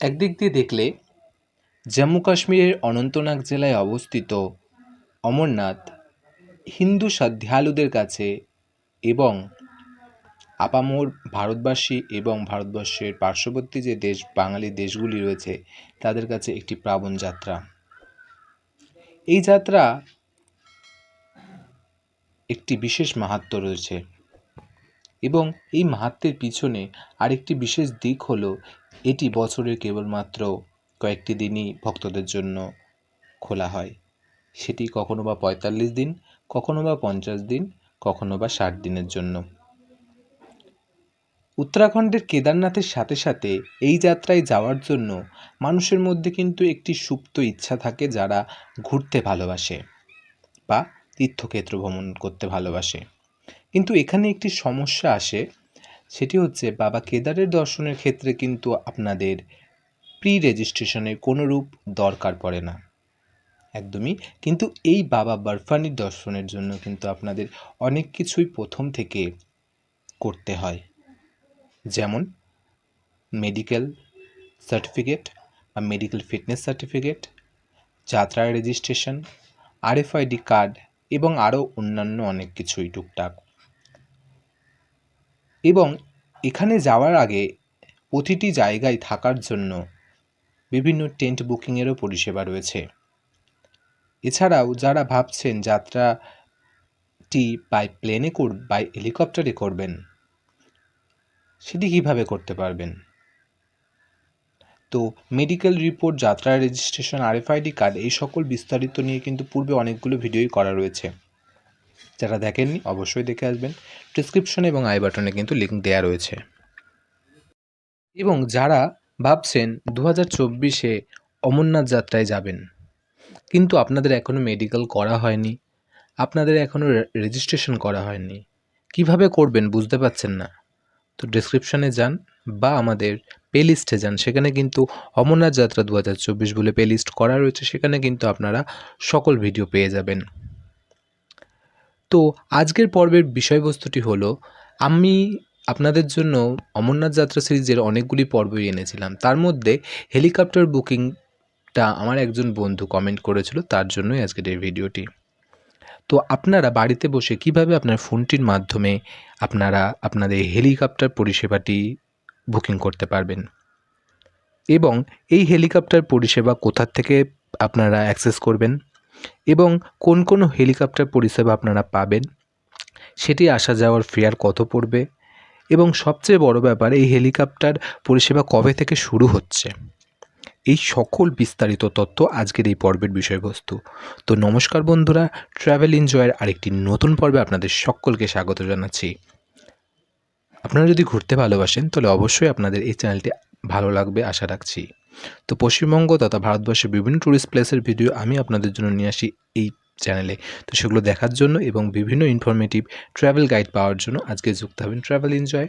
একদিক দিয়ে দেখলে, জম্মু কাশ্মীরের অনন্তনাগ জেলায় অবস্থিত অমরনাথ হিন্দু শ্রদ্ধালুদের কাছে এবং আপামোর ভারতবাসী এবং ভারতবর্ষের পার্শ্ববর্তী যে দেশ, বাঙালি দেশগুলি রয়েছে, তাদের কাছে একটি প্লাবন যাত্রা। এই যাত্রা একটি বিশেষ মাহাত্ম্য রয়েছে এবং এই মাহাত্মের পিছনে আরেকটি বিশেষ দিক হলো এটি বছরের কেবলমাত্র কয়েকটি দিনই ভক্তদের জন্য খোলা হয়। সেটি কখনো বা পঁয়তাল্লিশ দিন, কখনো বা পঞ্চাশ দিন, কখনো বা ষাট দিনের জন্য। উত্তরাখণ্ডের কেদারনাথের সাথে সাথে এই যাত্রায় যাওয়ার জন্য মানুষের মধ্যে কিন্তু একটি সুপ্ত ইচ্ছা থাকে যারা ঘুরতে ভালোবাসে বা তীর্থক্ষেত্র ভ্রমণ করতে ভালোবাসে। কিন্তু এখানে একটি সমস্যা আসে সেটি হচ্ছে বাবা কেদারের দর্শনের ক্ষেত্রে কিন্তু আপনাদের প্রি রেজিস্ট্রেশনের কোনো রূপ দরকার পড়ে না। একদমই। কিন্তু এই বাবা বরফানির দর্শনের জন্য কিন্তু আপনাদের অনেক কিছুই প্রথম থেকে করতে হয়। যেমন মেডিকেল সার্টিফিকেট বা মেডিকেল ফিটনেস সার্টিফিকেট যাত্রার রেজিস্ট্রেশন আরএফআইডি কার্ড এবং আরও অন্যান্য অনেক কিছুই টুকটাক। এবং এখানে যাওয়ার আগে প্রতিটি জায়গায় থাকার জন্য বিভিন্ন টেন্ট বুকিংয়েরও পরিষেবা রয়েছে। এছাড়াও যারা ভাবছেন যাত্রাটি বাই প্লেনে কর বাই হেলিকপ্টারে করবেন, সেটি কীভাবে করতে পারবেন? তো মেডিকেল রিপোর্ট যাত্রা রেজিস্ট্রেশন আরএফআইডি কার্ড এই সকল বিস্তারিত নিয়ে কিন্তু পূর্বে অনেকগুলো ভিডিওই করা রয়েছে। যারা দেখেননি, অবশ্যই দেখে আসবেন। ডিসক্রিপশনে এবং আই বাটনে কিন্তু লিঙ্ক দেওয়া রয়েছে। এবং যারা ভাবছেন দু হাজার চব্বিশে অমরনাথ যাত্রায় যাবেন, কিন্তু আপনাদের এখনও মেডিকেল করা হয়নি, আপনাদের এখনও রেজিস্ট্রেশন করা হয়নি, কীভাবে করবেন বুঝতে পারছেন না? তো ডিসক্রিপশানে যান বা আমাদের পে লিস্টে যান। সেখানে কিন্তু অমরনাথ যাত্রা দু হাজার চব্বিশ বলে পে লিস্ট করা রয়েছে। সেখানে কিন্তু আপনারা সকল ভিডিও পেয়ে যাবেন। তো আজকের পর্বের বিষয়বস্তুটি হলো, আমি আপনাদের জন্য অমরনাথ যাত্রা সিরিজের অনেকগুলি পর্বই এনেছিলাম। তার মধ্যে হেলিকপ্টার বুকিংটা আমার একজন বন্ধু কমেন্ট করেছিল, তার জন্যই আজকের এই ভিডিওটি। তো আপনারা বাড়িতে বসে কীভাবে আপনার ফোনটির মাধ্যমে আপনারা আপনাদের হেলিকপ্টার পরিষেবাটি বুকিং করতে পারবেন? এবং এই হেলিকপ্টার পরিষেবা কোথা থেকে আপনারা অ্যাক্সেস করবেন? এবং কোন কোন হেলিকপ্টার পরিষেবা আপনারা পাবেন, সেটি আসা যাওয়ার ফেয়ার কত পড়বে এবং সবচেয়ে বড় ব্যাপার, এই হেলিকপ্টার পরিষেবা কবে থেকে শুরু হচ্ছে? এই সকল বিস্তারিত তথ্য আজকের এই পর্বের বিষয়বস্তু। তো নমস্কার বন্ধুরা ট্রাভেল এনজয়ের আরেকটি নতুন পর্বে আপনাদের সকলকে স্বাগত জানাচ্ছি। আপনারা যদি ঘুরতে ভালোবাসেন, তাহলে অবশ্যই আপনাদের এই চ্যানেলটি ভালো লাগবে, আশা রাখছি। তো পশ্চিমবঙ্গ তথা ভারতবর্ষের বিভিন্ন ট্যুরিস্ট প্লেসের ভিডিও আমি আপনাদের জন্য নিয়ে আসি এই চ্যানেলে তো সেগুলো দেখার জন্য এবং বিভিন্ন ইনফরমেটিভ ট্রাভেল গাইড পাওয়ার জন্য আজকে যুক্ত হবেন ট্রাভেল এনজয়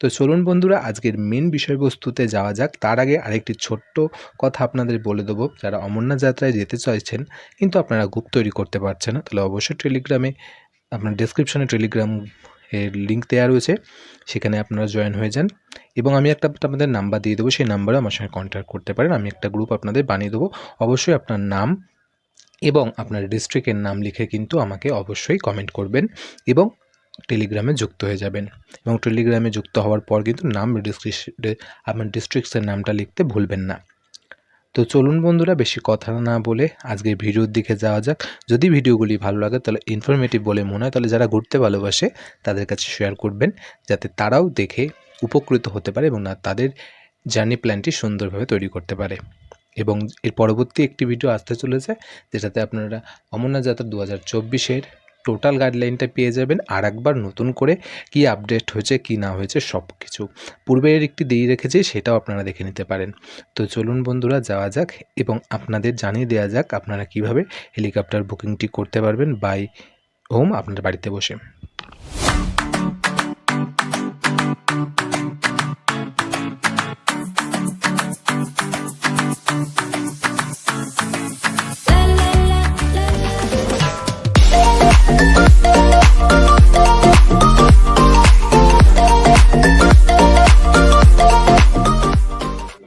তো চলুন বন্ধুরা, আজকের মেন বিষয়বস্তুতে যাওয়া যাক। তার আগে আরেকটি ছোট্ট কথা আপনাদের বলে দেবো। যারা অমরনাথ যাত্রায় যেতে চাইছেন, কিন্তু আপনারা গ্রুপ তৈরি করতে পারছেন না, তাহলে অবশ্যই টেলিগ্রামে আপনার ডিসক্রিপশনে টেলিগ্রাম এর লিঙ্ক দেওয়া রয়েছে, সেখানে আপনারা জয়েন হয়ে যান। এবং আমি একটা আপনাদের নাম্বার দিয়ে দেবো, সেই নাম্বারে আমার সঙ্গে কন্ট্যাক্ট করতে পারেন। আমি একটা গ্রুপ আপনাদের বানিয়ে দেবো। অবশ্যই আপনার নাম এবং আপনার ডিস্ট্রিক্টের নাম লিখে কিন্তু আমাকে অবশ্যই কমেন্ট করবেন এবং টেলিগ্রামে যুক্ত হয়ে যাবেন। এবং টেলিগ্রামে যুক্ত হওয়ার পর কিন্তু নাম ডিসক্রিপশনে আপনার ডিস্ট্রিক্টসের নামটা লিখতে ভুলবেন না। তো চলুন বন্ধুরা, বেশি কথা না বলে আজকে ভিডিওর দিকে যাওয়া যাক। যদি ভিডিওগুলি ভালো লাগে, তাহলে ইনফরমেটিভ বলে মনে হয়, তাহলে যারা ঘুরতে ভালোবাসে, তাদের কাছে শেয়ার করবেন, যাতে তারাও দেখে উপকৃত হতে পারে এবং না তাদের জার্নি প্ল্যানটি সুন্দরভাবে তৈরি করতে পারে। এবং এর পরবর্তী একটি ভিডিও আসতে চলেছে, যেটাতে আপনারা অমরনাথ যাত্রা দু হাজার চব্বিশের টোটাল গাইডলাইনটা পেয়ে যাবেন আর একবার নতুন করে কি আপডেট হয়েছে, কি না হয়েছে সব কিছু পূর্বের একটি দিয়ে রেখেছি, সেটাও আপনারা দেখে নিতে পারেন। তো চলুন বন্ধুরা, যাওয়া যাক এবং আপনাদের জানিয়ে দেওয়া যাক আপনারা কীভাবে হেলিকপ্টার বুকিংটি করতে পারবেন বাই হোম আপনার বাড়িতে বসে।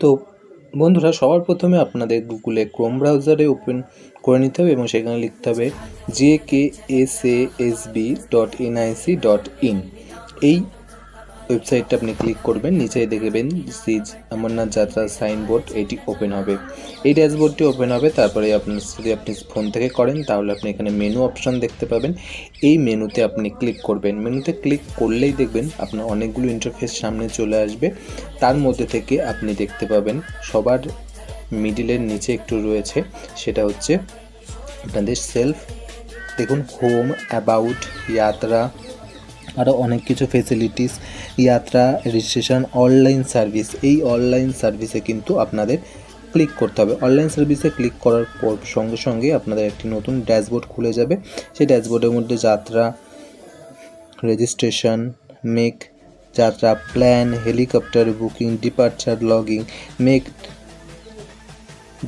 তো বন্ধুরা, সবার প্রথমে আপনাদের গুগলে ক্রোম ব্রাউজারে ওপেন করে নিতে হবে এবং সেখানে লিখতে হবে J K S S B dot NIC dot in এই ওয়েবসাইটটা আপনি ক্লিক করবেন নিচে দেখবেন, সিজ অমরনাথ যাত্রা সাইনবোর্ড এটি ওপেন হবে। এই ড্যাশবোর্ডটি ওপেন হবে, তারপরে আপনার যদি আপনি ফোন থেকে করেন, তাহলে আপনি এখানে মেনু অপশন দেখতে পাবেন। এই মেনুতে আপনি ক্লিক করবেন। মেনুতে ক্লিক করলেই দেখবেন আপনার অনেকগুলো ইন্টারফেস সামনে চলে আসবে। তার মধ্যে থেকে আপনি দেখতে পাবেন, সবার মিডিলের নিচে একটু রয়েছে, সেটা হচ্ছে আপনাদের সেলফ দেখুন হোম অ্যাবাউট যাত্রা আরও অনেক কিছু ফেসিলিটিস যাত্রা রেজিস্ট্রেশন অনলাইন সার্ভিস এই অনলাইন সার্ভিসে কিন্তু আপনাদের ক্লিক করতে হবে। অনলাইন সার্ভিসে ক্লিক করার পর সঙ্গে সঙ্গে আপনাদের একটি নতুন ড্যাশবোর্ড খুলে যাবে। সেই ড্যাশবোর্ডের মধ্যে যাত্রা রেজিস্ট্রেশন মেক যাত্রা plan helicopter booking departure logging make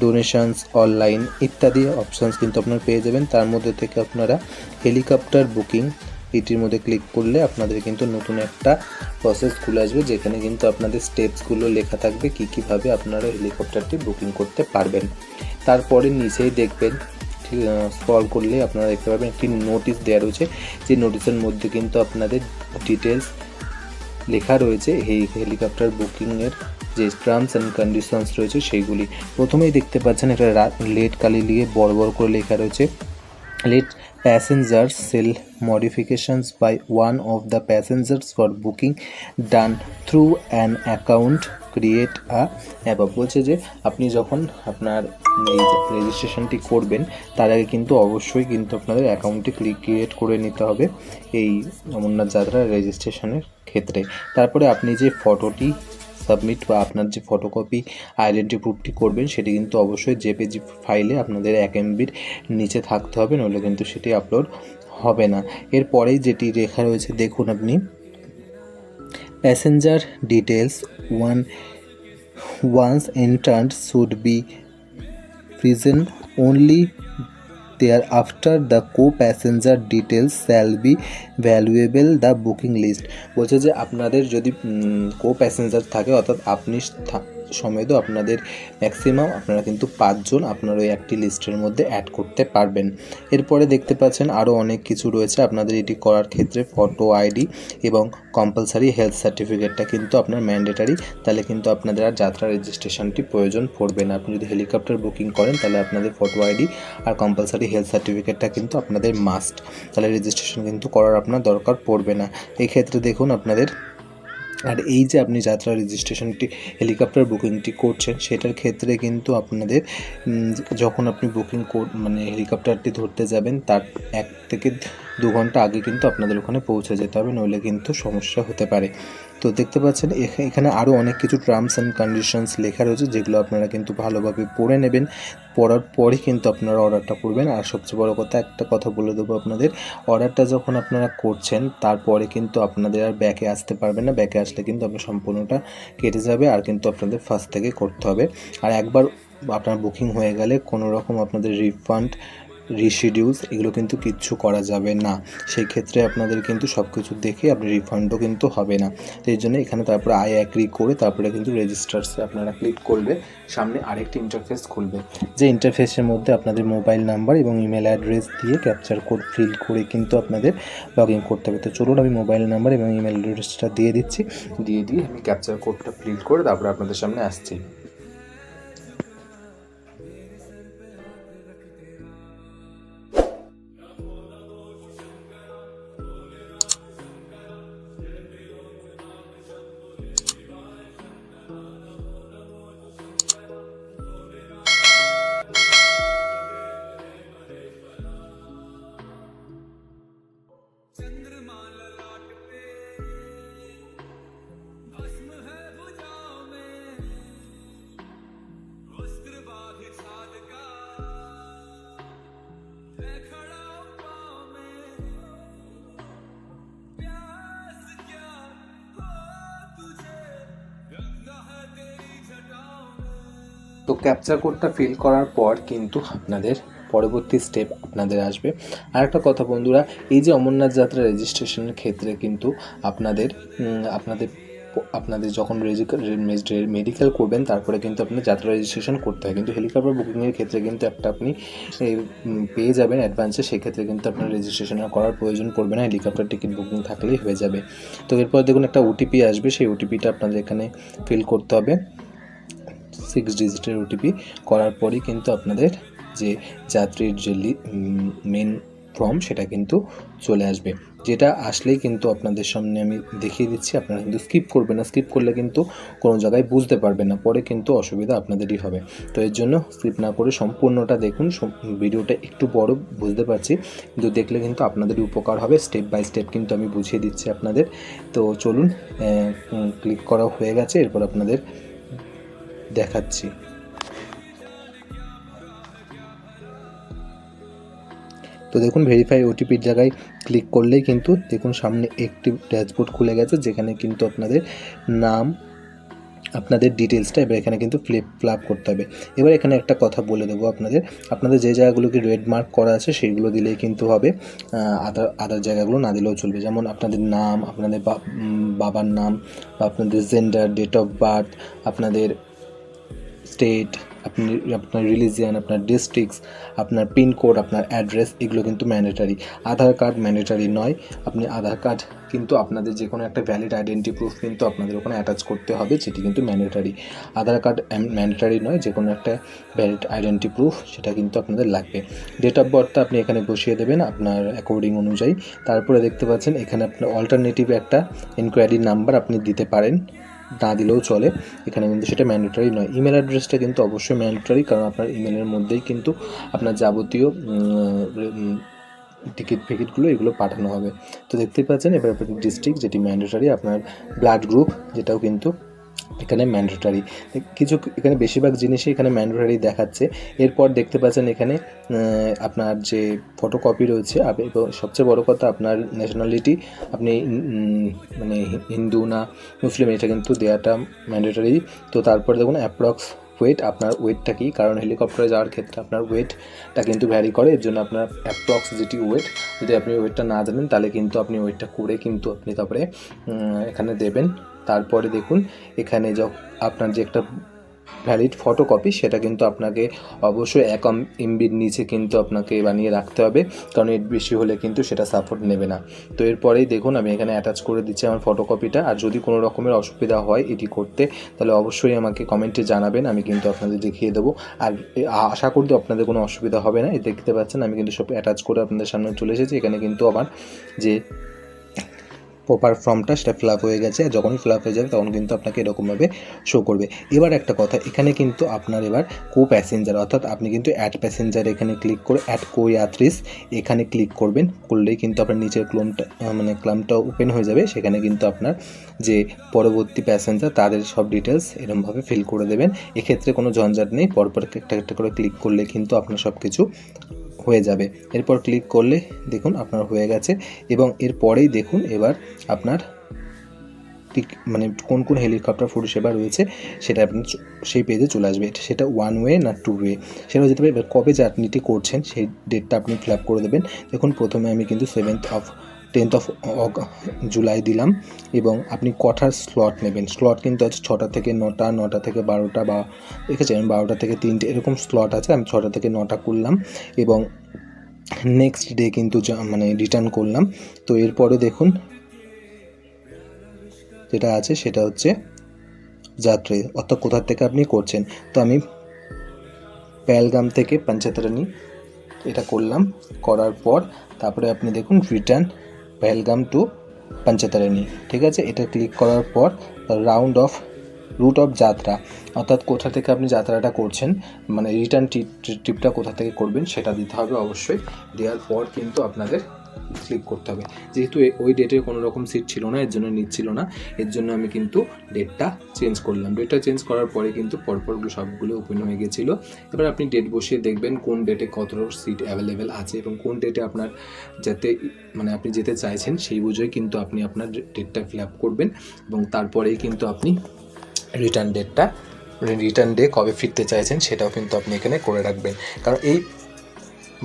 donations online ইত্যাদি অপশানস কিন্তু আপনারা পেয়ে যাবেন। তার মধ্যে থেকে আপনারা হেলিকপ্টার বুকিং এটির মধ্যে ক্লিক করলে আপনাদের কিন্তু নতুন একটা প্রসেস খুলে আসবে, যেখানে কিন্তু আপনাদের স্টেপসগুলো লেখা থাকবে, কী কীভাবে আপনারা হেলিকপ্টারটি বুকিং করতে পারবেন। তারপরে নিচেই দেখবেন স্ক্রল করলে আপনারা দেখতে পাবেন একটি নোটিশ দেওয়া রয়েছে, যে নোটিশের মধ্যে কিন্তু আপনাদের ডিটেলস লেখা রয়েছে, এই হেলিকপ্টার বুকিংয়ের যে টার্মস অ্যান্ড কন্ডিশনস রয়েছে সেইগুলি। প্রথমেই দেখতে পাচ্ছেন একটা লেট কালি দিয়ে বড় বড় করে লেখা রয়েছে let passengers sell modifications by one of the passengers for booking done through an account, create a above. বলছে যে, আপনি যখন আপনার রেজিস্ট্রেশনটি করবেন, তার আগে কিন্তু অবশ্যই কিন্তু আপনাদের অ্যাকাউন্টটি ক্রিয়েট করে নিতে হবে এই অমরনাথ যাত্রার রেজিস্ট্রেশনের ক্ষেত্রে। তারপরে আপনি যে ফটোটি সাবমিট বা আপনার যে ফটোকপি আইডেন্টি প্রুফটি করবেন, সেটি কিন্তু অবশ্যই জেপিজি ফাইলে আপনাদের এক এমবির নিচে থাকতে হবে, নইলে কিন্তু সেটি আপলোড হবে না। এরপরেই যেটি রেখা রয়েছে, দেখুন আপনি। Passenger details one once entered should be present only thereafter the co-passenger details shall be valuable the booking list বলছে যে আপনাদের যদি কো প্যাসেঞ্জার থাকে অর্থাৎ আপনি সমেত আপনাদের ম্যাক্সিমাম আপনারা কিন্তু পাঁচজন আপনার ওই একটি লিস্টের মধ্যে অ্যাড করতে পারবেন। এরপরে দেখতে পাচ্ছেন আরও অনেক কিছু রয়েছে। আপনাদের এটি করার ক্ষেত্রে ফটো আইডি এবং কম্পালসারি হেলথ সার্টিফিকেটটা কিন্তু আপনার ম্যান্ডেটারি তাহলে কিন্তু আপনাদের আর যাত্রা রেজিস্ট্রেশনটি প্রয়োজন পড়বে না। আপনি যদি হেলিকপ্টার বুকিং করেন, তাহলে আপনাদের ফটো আইডি আর কম্পালসারি হেলথ সার্টিফিকেটটা কিন্তু আপনাদের মাস্ট তাহলে রেজিস্ট্রেশন কিন্তু করার আপনার দরকার পড়বে না। এই ক্ষেত্রে দেখুন আপনাদের আর এই যে আপনি যাত্রা রেজিস্ট্রেশনটি হেলিকপ্টার বুকিংটি করছেন, সেটার ক্ষেত্রে কিন্তু আপনাদের যখন আপনি বুকিং কর মানে হেলিকপ্টারটি ধরতে যাবেন, তার এক থেকে দু ঘণ্টা আগে কিন্তু আপনাদের ওখানে পৌঁছে যেতে হবে, নইলে কিন্তু সমস্যা হতে পারে। তো দেখতে পাচ্ছেন, এখা- এখানে আরও অনেক কিছু টার্মস অ্যান্ড কন্ডিশনস লেখা রয়েছে, যেগুলো আপনারা কিন্তু ভালোভাবে পড়ে নেবেন। পড়ার পরই কিন্তু আপনারা অর্ডারটা করবেন আর সবচেয়ে বড় কথা, একটা কথা বলে দেবো আপনাদের। অর্ডারটা যখন আপনারা করছেন, তারপরে কিন্তু আপনাদের আর ব্যাকে আসতে পারবেন না। ব্যাকে আসলে কিন্তু আপনার সম্পূর্ণটা কেটে যাবে, আর কিন্তু আপনাদের ফার্স্ট থেকে করতে হবে। আর একবার আপনার বুকিং হয়ে গেলে কোনো রকম আপনাদের রিফান্ড রিশিডিউস এগুলো কিন্তু কিচ্ছু করা যাবে না। সেই ক্ষেত্রে আপনাদের কিন্তু সব কিছু দেখে আপনি রিফান্ডও কিন্তু হবে না। তো এই জন্য এখানে তারপরে আই অ্যাগ্রি করে তারপরে কিন্তু রেজিস্টার্সে আপনারা ক্লিক করবে, সামনে আরেকটি ইন্টারফেস খুলবে। যে ইন্টারফেসের মধ্যে আপনাদের মোবাইল নাম্বার এবং ইমেল অ্যাড্রেস দিয়ে ক্যাপচার কোড ফিল করে কিন্তু আপনাদের লগ ইন করতে হবে। তো চলুন আমি মোবাইল নাম্বার এবং ইমেল অ্যাড্রেসটা দিয়ে দিচ্ছি। দিয়ে দিয়ে আমি ক্যাপচার কোডটা ফিল করে তারপরে আপনাদের সামনে আসছি। ক্যাপচার কোডটা ফিল করার পর কিন্তু আপনাদের পরবর্তী স্টেপ আপনাদের আসবে। আর একটা কথা বন্ধুরা, এই যে অমরনাথ যাত্রা রেজিস্ট্রেশনের ক্ষেত্রে কিন্তু আপনাদের আপনাদের আপনাদের যখন মেডিকেল করবেন, তারপরে কিন্তু আপনার যাত্রা রেজিস্ট্রেশন করতে হয়। কিন্তু হেলিকপ্টার বুকিংয়ের ক্ষেত্রে কিন্তু একটা আপনি পেয়ে যাবেন অ্যাডভান্সে সেক্ষেত্রে কিন্তু আপনার রেজিস্ট্রেশন করার প্রয়োজন পড়বে না। হেলিকপ্টার টিকিট বুকিং থাকলেই হয়ে যাবে। তো এরপর দেখুন একটা ওটিপি আসবে। সেই ওটিপিটা আপনাদের এখানে ফিল করতে হবে। সিক্স ডিজিটের ওটিপি করার পরই কিন্তু আপনাদের যে যাত্রীর যে মেন ফর্ম সেটা কিন্তু চলে আসবে। যেটা আসলেই কিন্তু আপনাদের সামনে আমি দেখিয়ে দিচ্ছি, আপনারা কিন্তু স্কিপ করবেন না। স্কিপ করলে কিন্তু কোনো জায়গায় বুঝতে পারবেন না, পরে কিন্তু অসুবিধা আপনাদেরই হবে। তো এর জন্য স্কিপ না করে সম্পূর্ণটা দেখুন ভিডিওটা একটু বড়, বুঝতে পারছি। কিন্তু দেখলে কিন্তু আপনাদেরই উপকার হবে। স্টেপ বাই স্টেপ কিন্তু আমি বুঝিয়ে দিচ্ছি আপনাদের। তো চলুন ক্লিক করা হয়ে গেছে। এরপর আপনাদের দেখাচ্ছি। তো দেখুন ভেরিফাই ওটিপির জায়গায় ক্লিক করলেই কিন্তু দেখুন সামনে একটি ড্যাশবোর্ড খুলে গেছে, যেখানে কিন্তু আপনাদের নাম, আপনাদের ডিটেলসটা এবার এখানে কিন্তু ফ্লিপ ফ্লাপ করতে হবে। এবার এখানে একটা কথা বলে দেবো আপনাদের। আপনাদের যে জায়গাগুলোকে রেড মার্ক করা আছে সেইগুলো দিলেই কিন্তু হবে আদার আদার জায়গাগুলো না দিলেও চলবে। যেমন আপনাদের নাম, আপনাদের বাবার নাম, বা আপনাদের জেন্ডার ডেট অফ বার্থ আপনাদের স্টেট আপনি আপনার রিলিজিয়ান আপনার ডিস্ট্রিক্টস আপনার পিনকোড আপনার অ্যাড্রেস এগুলো কিন্তু ম্যান্ডেটারি আধার কার্ড ম্যান্ডেটারি নয়। আপনি আধার কার্ড কিন্তু আপনাদের যে কোনো একটা ভ্যালিড আইডেন্টি প্রুফ কিন্তু আপনাদের ওখানে অ্যাটাচ করতে হবে যেটি কিন্তু ম্যান্ডেটারি আধার কার্ড ম্যান্ডেটারি নয়, যে কোনো একটা ভ্যালিড আইডেন্টি প্রুফ সেটা কিন্তু আপনাদের লাগবে। ডেট অফ বার্থটা আপনি এখানে বসিয়ে দেবেন আপনার অ্যাকর্ডিং অনুযায়ী। তারপরে দেখতে পাচ্ছেন, এখানে আপনার অল্টারনেটিভ একটা ইনকোয়ারি নাম্বার আপনি দিতে পারেন। না দিলেও চলে। এখানে কিন্তু সেটা ম্যান্ডেটারি নয়। ইমেল অ্যাড্রেসটা কিন্তু অবশ্যই ম্যান্ডেটারি কারণ আপনার ইমেলের মধ্যেই কিন্তু আপনার যাবতীয় টিকিট ফিকিটগুলো এগুলো পাঠানো হবে। তো দেখতেই পাচ্ছেন, এবার আপনার ডিস্ট্রিক্ট যেটি ম্যান্ডেটারি আপনার ব্লাড গ্রুপ যেটাও কিন্তু এখানে ম্যান্ডেটারি কিছু এখানে বেশিরভাগ জিনিসই এখানে ম্যান্ডেটারি দেখাচ্ছে। এরপর দেখতে পাচ্ছেন এখানে আপনার যে ফটোকপি রয়েছে এবং সবচেয়ে বড় কথা আপনার ন্যাশনালিটি আপনি মানে হিন্দু না মুসলিম, এটা কিন্তু দেওয়াটা ম্যান্ডেটারি তো তারপরে দেখুন অ্যাপ্রক্স ওয়েট আপনার ওয়েটটা কি? কারণ হেলিকপ্টারে যাওয়ার ক্ষেত্রে আপনার ওয়েটটা কিন্তু ভ্যারি করে, এর জন্য আপনার অ্যাপ্রক্স যেটি ওয়েট যদি আপনি ওয়েটটা না জানেন, তাহলে কিন্তু আপনি ওয়েটটা করে কিন্তু আপনি তারপরে এখানে দেবেন। তারপরে দেখুন, এখানে যখন আপনার যে একটা ভ্যালিড ফটোকপি সেটা কিন্তু আপনাকে অবশ্যই এক এমবির নিচে কিন্তু আপনাকে বানিয়ে রাখতে হবে। কারণ এর বেশি হলে কিন্তু সেটা সাপোর্ট নেবে না। তো এরপরেই দেখুন, আমি এখানে অ্যাটাচ করে দিচ্ছি আমার ফটোকপিটা আর যদি কোনো রকমের অসুবিধা হয় এটি করতে, তাহলে অবশ্যই আমাকে কমেন্টে জানাবেন, আমি কিন্তু আপনাদের দেখিয়ে দেবো। আর আশা করি আপনাদের কোনো অসুবিধা হবে না। দেখতে পাচ্ছেন, আমি কিন্তু সব অ্যাটাচ করে আপনাদের সামনে চলে এসেছি। এখানে কিন্তু আমার যে প্রপার ফর্মটা সেটা ফিল আপ হয়ে গেছে। আর যখনই ফিল আপ হয়ে যাবে, তখন কিন্তু আপনাকে এরকমভাবে শো করবে। এবার একটা কথা, এখানে কিন্তু আপনার এবার কো প্যাসেঞ্জার অর্থাৎ আপনি কিন্তু অ্যাড প্যাসেঞ্জার এখানে ক্লিক করে অ্যাড কো ইয়াত্রিস এখানে ক্লিক করবেন। করলেই কিন্তু আপনার নিচের ক্লোমটা মানে ক্লামটা ওপেন হয়ে যাবে। সেখানে কিন্তু আপনার যে পরবর্তী প্যাসেঞ্জার তাদের সব ডিটেলস এরমভাবে ফিল করে দেবেন। এক্ষেত্রে কোনো ঝঞ্ঝাট নেই। পরপর একটা একটা করে ক্লিক করলে কিন্তু আপনার সব কিছু হয়ে যাবে। এরপর ক্লিক করলে দেখুন আপনার হয়ে গেছে এবং এরপরেই দেখুন এবার আপনার ঠিক মানে কোন কোন হেলিকপ্টার পরিষেবা রয়েছে, সেটা আপনার সেই পেজে চলে আসবে। সেটা ওয়ান ওয়ে না টু ওয়ে সেটা যেতে পারে। এবার কবে জার্নিটি করছেন, সেই ডেটটা আপনি ফিল আপ করে দেবেন। দেখুন প্রথমে আমি কিন্তু seventh of tenth of July দিলাম এবং আপনি কটার স্লট নেবেন? স্লট কিন্তু আছে ছটা থেকে নটা নটা থেকে বারোটা বা দেখেছেন বারোটা থেকে তিনটে এরকম স্লট আছে, আমি ছটা থেকে নটা করলাম এবং নেক্সট ডে কিন্তু মানে রিটার্ন করলাম। তো এরপরে দেখুন, যেটা আছে সেটা হচ্ছে যাত্রী, অর্থাৎ কোথা থেকে আপনি করছেন? তো আমি পেহেলগাম থেকে পঞ্চতরানি এটা করলাম, করার পর তারপরে আপনি দেখুন রিটার্ন পেহেলগাম টু পঞ্চতারিণী। ঠিক আছে? এটা ক্লিক করার পর রাউন্ড অফ রুট অফ যাত্রা। অর্থাৎ কোথা থেকে আপনি যাত্রাটা করছেন মানে রিটার্ন ট্রিপটা কোথা থেকে করবেন সেটা দিতে হবে অবশ্যই। দেওয়ার পর কিন্তু আপনাদের ক্লিক করতে হবে। যেহেতু ওই ডেটে কোনো রকম সিট ছিল না, এর জন্য নিচ্ছিল না, এর জন্য আমি কিন্তু ডেটটা চেঞ্জ করলাম। ডেটটা চেঞ্জ করার পরে কিন্তু পরপর সবগুলো ওপেন হয়ে গেছিল। এবার আপনি ডেট বসিয়ে দেখবেন কোন ডেটে কত সিট অ্যাভেলেবেল আছে এবং কোন ডেটে আপনার যাতে মানে আপনি যেতে চাইছেন, সেই বুঝেই কিন্তু আপনি আপনার ডেটটা ফিল আপ করবেন এবং তারপরেই কিন্তু আপনি রিটার্ন ডেটটা রিটার্ন ডে কবে ফিরতে চাইছেন, সেটাও কিন্তু আপনি এখানে করে রাখবেন। কারণ এই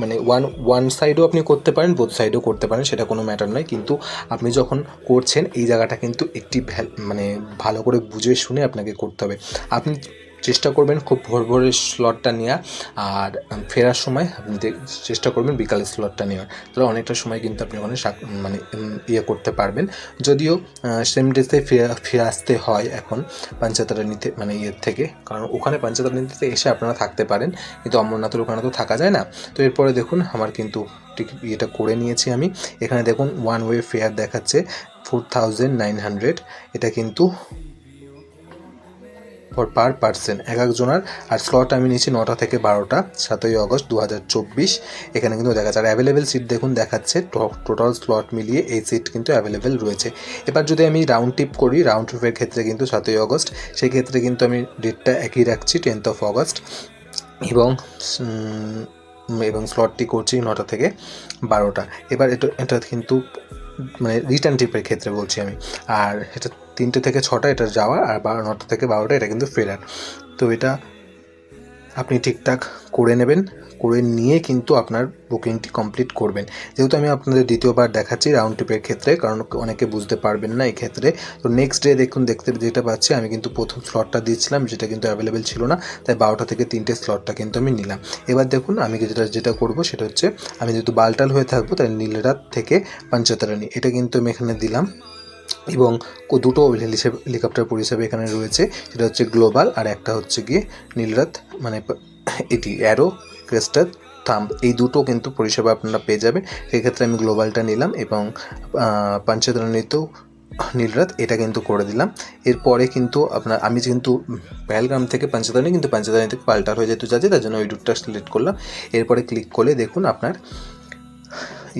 মানে ওয়ান ওয়ান সাইডও আপনি করতে পারেন বোথ সাইডও করতে পারেন, সেটা কোনো ম্যাটার নয়। কিন্তু আপনি যখন করছেন, এই জায়গাটা কিন্তু একটি মানে ভালো করে বুঝে শুনে আপনাকে করতে হবে। আপনি চেষ্টা করবেন খুব ভোর ভোরের স্লটটা নেওয়া আর ফেরার সময় আপনি চেষ্টা করবেন বিকালের স্লটটা নেওয়ার। তাহলে অনেকটা সময় কিন্তু আপনি ওখানে মানে ইয়ে করতে পারবেন। যদিও সেম ডেতে ফিরে আসতে হয় এখন পাঞ্চাতারানিতে মানে ইয়ের থেকে। কারণ ওখানে পাঞ্চাতারানিতে এসে আপনারা থাকতে পারেন। কিন্তু অমরনাথের ওখানে তো থাকা যায় না। তো এরপরে দেখুন, আমার কিন্তু টিকিট ইয়েটা করে নিয়েছি আমি। এখানে দেখুন ওয়ান ওয়ে ফেয়ার দেখাচ্ছে ফোর থাউজেন্ড নাইন হান্ড্রেড এটা কিন্তু ফর পার পার্সন এক একজনের আর স্লট আমি নিয়েছি নটা থেকে বারোটা, সাতই আগস্ট দু এখানে কিন্তু দেখাচ্ছে আর অ্যাভেলেবেল সিট দেখুন দেখাচ্ছে টোটাল স্লট মিলিয়ে এই সিট কিন্তু অ্যাভেলেবেল রয়েছে। এবার যদি আমি রাউন্ড টিপ করি রাউন্ড ট্রিপের ক্ষেত্রে কিন্তু সাতই অগস্ট সেই ক্ষেত্রে কিন্তু আমি ডেটটা একই রাখছি টেন্থ অফ অগস্ট এবং এবং স্লটটি করছি নটা থেকে বারোটা। এবার এটা এটা কিন্তু মানে রিটার্ন ট্রিপের ক্ষেত্রে বলছি আমি। আর এটা তিনটে থেকে ছটা এটা যাওয়া আর বারো, নটা থেকে বারোটা এটা কিন্তু ফেরার। তো এটা আপনি ঠিকঠাক করে নেবেন, করে নিয়ে কিন্তু আপনার বুকিংটি কমপ্লিট করবেন। যেহেতু আমি আপনাদের দ্বিতীয়বার দেখাচ্ছি রাউন্ড ট্রিপের ক্ষেত্রে, কারণ অনেকে বুঝতে পারবেন না ক্ষেত্রে তো নেক্সট ডে দেখুন, দেখতে যেটা পাচ্ছি, আমি কিন্তু প্রথম স্লটটা দিয়েছিলাম যেটা কিন্তু অ্যাভেলেবেল ছিল না, তাই বারোটা থেকে তিনটে স্লটটা কিন্তু আমি নিলাম। এবার দেখুন, আমি যেটা যেটা করব সেটা হচ্ছে, আমি যেহেতু বালটাল হয়ে থাকব, তাই নীলরাত থেকে পাঞ্চাতারানি এটা কিন্তু আমি এখানে দিলাম। এবং দুটো হেলিকপ্টার পরিষেবা এখানে রয়েছে। সেটা হচ্ছে গ্লোবাল আর একটা হচ্ছে গিয়ে নীলরাত মানে এটি অ্যারো, ক্রেস্টার, থাম্ব। এই দুটো কিন্তু পরিষেবা আপনারা পেয়ে যাবেন। সেক্ষেত্রে আমি গ্লোবালটা নিলাম এবং পঞ্চতরণীতেও নীলরাত এটা কিন্তু করে দিলাম। এরপরে কিন্তু আপনার আমি কিন্তু পেহেলগ্রাম থেকে পঞ্চতরণী কিন্তু পঞ্চতরণী থেকে পাল্টার হয়ে যেতে যাচ্ছি, তার জন্য ওই রুটটা সিলেক্ট করলাম। এরপরে ক্লিক করলে দেখুন আপনার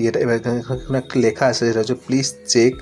ইয়েটা এবার একটা লেখা আছে যেটা হচ্ছে please check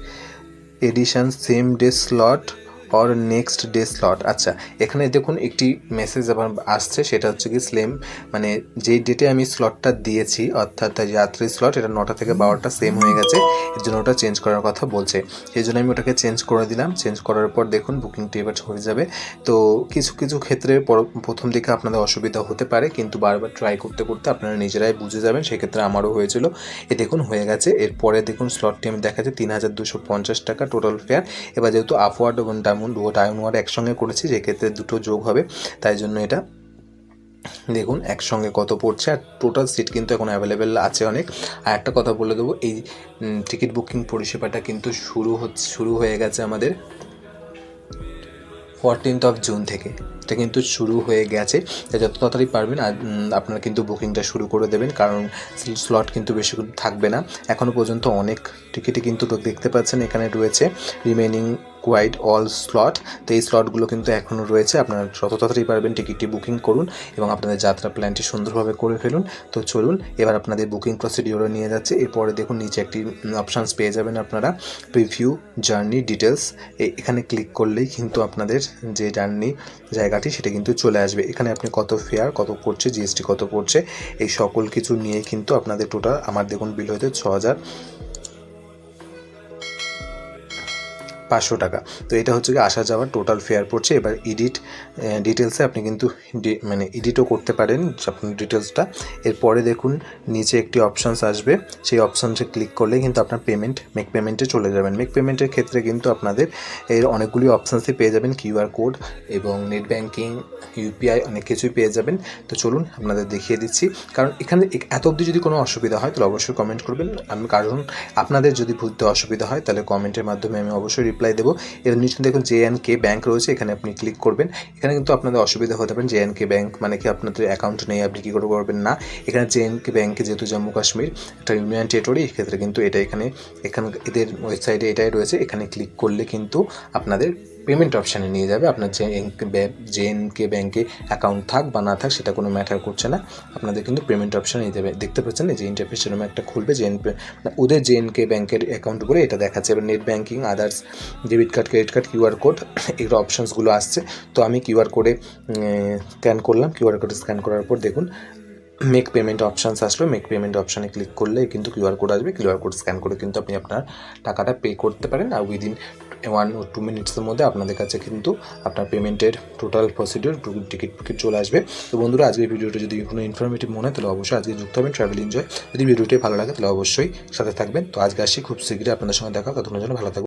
edition same day slot or next day slot আচ্ছা এখানে দেখুন একটি মেসেজ আবার আসছে, সেটা হচ্ছে কি স্লেম মানে যেই ডেটে আমি স্লটটা দিয়েছি, অর্থাৎ যাত্রী স্লট এটা নটা থেকে বারোটা সেম হয়ে গেছে, এর জন্য ওটা চেঞ্জ করার কথা বলছে। সেই জন্য আমি ওটাকে চেঞ্জ করে দিলাম চেঞ্জ করার পর দেখুন বুকিংটি এবার হয়ে যাবে। তো কিছু কিছু ক্ষেত্রে পর- প্রথম দিকে আপনাদের অসুবিধা হতে পারে, কিন্তু বারবার ট্রাই করতে করতে আপনারা নিজেরাই বুঝে যাবেন, সেক্ষেত্রে আমারও হয়েছিল। এ দেখুন হয়ে গেছে, এরপরে দেখুন স্লটটি আমি দেখাচ্ছি, তিন হাজার দুশো পঞ্চাশ টাকা টোটাল ফেয়ার এবার যেহেতু আপওয়ার্ড এবং ডায়মন্ড ও ডায়মন্ড একসঙ্গে করেছি, যেক্ষেত্রে দুটো যোগ হবে। তাই জন্য এটা, দেখুন, একসঙ্গে কত পড়ছে, আর টোটাল সিট কিন্তু এখন অ্যাভেলেবেল আছে অনেক। আর একটা কথা বলে দেবো, এই টিকিট বুকিং পরিষেবাটা কিন্তু শুরু হচ্ছে শুরু হয়ে গেছে আমাদের ফোরটিন্থ অফ জুন থেকে। এটা কিন্তু শুরু হয়ে গেছে যত তাড়াতাড়ি পারবেন আপনারা কিন্তু বুকিংটা শুরু করে দেবেন, কারণ স্লট কিন্তু বেশি থাকবে না। এখনও পর্যন্ত অনেক টিকিটই কিন্তু দেখতে পাচ্ছেন, এখানে রয়েছে। রিমেনিং কোয়াইট অল স্লট তো এই স্লটগুলো কিন্তু এখনও রয়েছে। আপনারা যত তাড়াতাড়ি পারবেন টিকিটটি বুকিং করুন এবং আপনাদের যাত্রা প্ল্যানটি সুন্দরভাবে করে ফেলুন। তো চলুন, এবার আপনাদের বুকিং প্রসিডিওরও নিয়ে যাচ্ছে। এরপরে দেখুন, নিচে একটি অপশানস পেয়ে যাবেন আপনারা। প্রিভিউ জার্নি ডিটেলস এখানে ক্লিক করলেই কিন্তু আপনাদের যে জার্নি জায়গাটি সেটা কিন্তু চলে আসবে। এখানে আপনি কত ফেয়ার কত পড়ছে জিএসটি কত পড়ছে, এই সকল কিছু নিয়ে কিন্তু আপনাদের টোটাল আমার দেখুন বিল হয়েছে ছ হাজার পাঁচশো টাকা। তো এটা হচ্ছে কি আসা যাওয়ার টোটাল ফেয়ার পড়ছে। এবার এডিট ডিটেলসে আপনি কিন্তু মানে এডিটও করতে পারেন আপনার ডিটেলসটা এরপরে দেখুন, নিচে একটি অপশানস আসবে। সেই অপশানসে ক্লিক করলে কিন্তু আপনার পেমেন্ট মেক পেমেন্টে চলে যাবেন। মেক পেমেন্টের ক্ষেত্রে কিন্তু আপনাদের এর অনেকগুলি অপশানসই পেয়ে যাবেন। কিউআর কোড এবং নেট ব্যাঙ্কিং ইউপিআই অনেক কিছুই পেয়ে যাবেন। তো চলুন আপনাদের দেখিয়ে দিচ্ছি। কারণ এখানে এত অবধি যদি কোনো অসুবিধা হয়, তাহলে অবশ্যই কমেন্ট করবেন। আমি কারণ আপনাদের যদি বুঝতে অসুবিধা হয়, তাহলে কমেন্টের মাধ্যমে আমি অবশ্যই রিপ্লাই দেবো। এর নিচে দেখুন জে এন কে ব্যাঙ্ক রয়েছে, এখানে আপনি ক্লিক করবেন। কিন্তু আপনাদের অসুবিধা হতে পারেন জে এন কে ব্যাঙ্ক মানে কি আপনাদের অ্যাকাউন্ট নেই, আপনি কী করে করবেন না। এখানে জে এন কে ব্যাঙ্কে যেহেতু জম্মু কাশ্মীর একটা ইউনিয়ন টেরিটরি এক্ষেত্রে কিন্তু এটা এখানে এখানে, এদের ওয়েবসাইটে এটাই রয়েছে। এখানে ক্লিক করলে কিন্তু আপনাদের পেমেন্ট অপশানে নিয়ে যাবে। আপনার যে যে এন কে ব্যাঙ্কে অ্যাকাউন্ট থাক বা না থাক, সেটা কোনো ম্যাটার করছে না। আপনাদের কিন্তু পেমেন্ট অপশানে নিয়ে যাবে। দেখতে পাচ্ছেন যে ইন্টারফেস সেরকম একটা খুলবে, যে এন ওদের জে এন কে ব্যাঙ্কের করে এটা দেখাচ্ছে। এবার net banking others debit card credit card QR code এগুলো অপশানসগুলো আসছে। তো আমি কিউআর কোডে স্ক্যান করলাম। কিউআর কোডে স্ক্যান করার পর দেখুন মেক পেমেন্ট অপশানস আসলো মেক পেমেন্ট অপশানে ক্লিক করলে কিন্তু কিউআর কোড আসবে। কিউআর কোড স্ক্যান করে কিন্তু আপনি আপনার টাকাটা পে করতে পারেন আর উইদিন ওয়ান ও টু মিনিটসের মধ্যে আপনাদের কাছে কিন্তু আপনার পেমেন্টের টোটাল প্রসিডিওর টিকিট ফিকিট চলে আসবে। তো বন্ধুরা, আজকের ভিডিওটা যদি কোনো ইনফরমেটিভ মনে হয়, তাহলে অবশ্যই আজকে যুক্ত হবেন ট্রাভেল এনজয় যদি ভিডিওটি ভালো লাগে, তাহলে অবশ্যই সাথে থাকবেন। তো আজকে আসি খুব শীঘ্রই আপনাদের সঙ্গে দেখা ততক্ষণের জন্য ভালো থাকবেন।